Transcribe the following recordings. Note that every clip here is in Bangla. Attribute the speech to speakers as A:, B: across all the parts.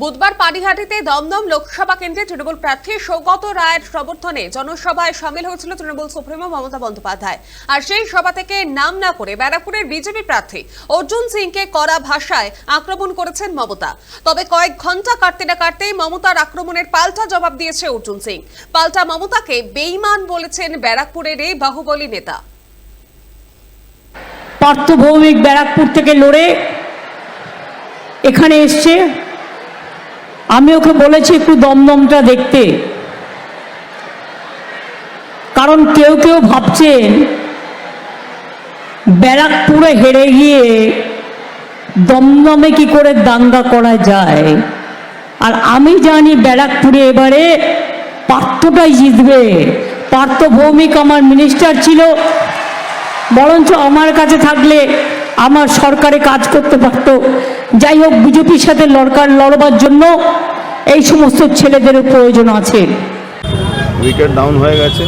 A: বুধবার পানিহাটিতে দমদম লোকসভা কেন্দ্রে তৃণমূল প্রার্থী সৌগত রায়ের সমর্থনে জনসভায় সামিল হয়েছিল তৃণমূল সুপ্রিমো মমতা বন্দ্যোপাধ্যায়। আর সেই সভা থেকে নাম না করে ব্যারাকপুরের বিজেপি প্রার্থী অর্জুন সিংকে কড়া ভাষায় আক্রমণ করেছেন মমতা। তবে কয়েক ঘণ্টা কাটতে না কাটতেই মমতার আক্রমণের পাল্টা জবাব দিয়েছে অর্জুন সিং। পাল্টা মমতাকে বেইমান বলেছেন ব্যারাকপুরের এই বাহুবলী নেতা।
B: পার্থভৌমিক ব্যারাকপুর থেকে লড়ে এখানে এসছে আমি ওকে বলেছি একটু দমদমটা দেখতে। কারণ কেউ কেউ ভাবছেন ব্যারাকপুরে হেরে গিয়ে দমদমে কি করে দাঙ্গা করা যায়। আর আমি জানি ব্যারাকপুরে এবারে পার্থটাই জিতবে। পার্থ ভৌমিক আমার মিনিস্টার ছিল, বরঞ্চ আমার কাছে থাকলে আমার সরকারে কাজ করতে পারতো। যাই হোক বিজেপির সাথে লড়কার লড়বার জন্য এই সমস্ত ছেলেদের প্রয়োজন আছে।
C: উইকেট ডাউন হয়ে গেছে।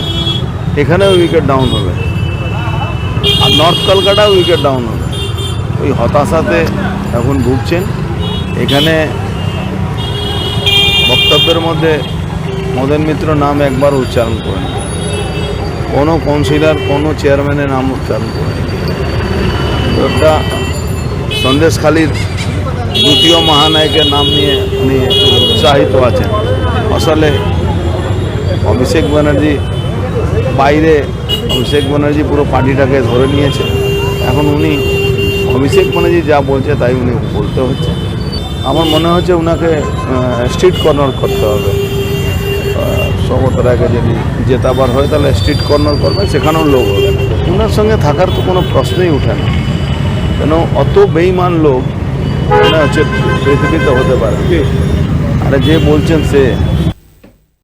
C: এখানেও উইকেট ডাউন হবে। আর নর্থ কলকাতাও উইকেট ডাউন হবে। ওই হতাশাতে এখন ভুগছেন। এখানে বক্তব্যের মধ্যে মদন মিত্র নাম একবার উচ্চারণ করেন কোনো কাউন্সিলর কোনো চেয়ারম্যানের নাম উচ্চারণ করেন ওটা সন্দেশখালীর দ্বিতীয় মহানায়কের নাম নিয়ে উনি উৎসাহিত আছেন। আসলে অভিষেক ব্যানার্জি বাইরে, অভিষেক ব্যানার্জি পুরো পার্টিটাকে ধরে নিয়েছে। এখন উনি অভিষেক ব্যানার্জি যা বলছে তাই উনি বলতে হচ্ছে। আমার মনে হচ্ছে ওনাকে স্ট্রিট কর্নার করতে হবে। সৌগত রায়কে যদি জেতাবার হয় তাহলে স্ট্রিট কর্নার করবে, সেখানেও লোক হবে। ওনার সঙ্গে থাকার তো কোনো প্রশ্নই ওঠে না। কেন অত বেইমান লোক হচ্ছে হতে পারে। আরে যে বলছেন সে।